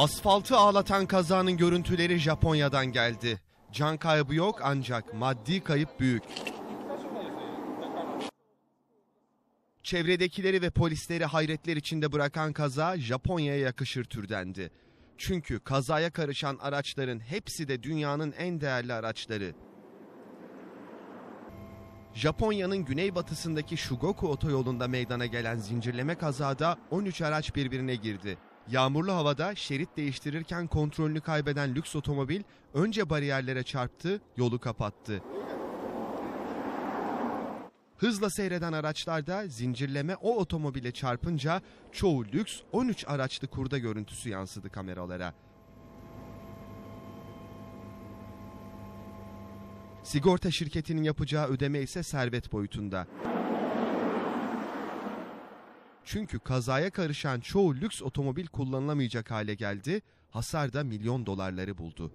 Asfaltı ağlatan kazanın görüntüleri Japonya'dan geldi. Can kaybı yok ancak maddi kayıp büyük. Çevredekileri ve polisleri hayretler içinde bırakan kaza Japonya'ya yakışır türdendi. Çünkü kazaya karışan araçların hepsi de dünyanın en değerli araçları. Japonya'nın güneybatısındaki Shugoku otoyolunda meydana gelen zincirleme kazada 13 araç birbirine girdi. Yağmurlu havada şerit değiştirirken kontrolünü kaybeden lüks otomobil önce bariyerlere çarptı, yolu kapattı. Hızla seyreden araçlarda zincirleme o otomobile çarpınca çoğu lüks 13 araçlı kurda görüntüsü yansıdı kameralara. Sigorta şirketinin yapacağı ödeme ise servet boyutunda. Çünkü kazaya karışan çoğu lüks otomobil kullanılamayacak hale geldi, hasar da milyon dolarları buldu.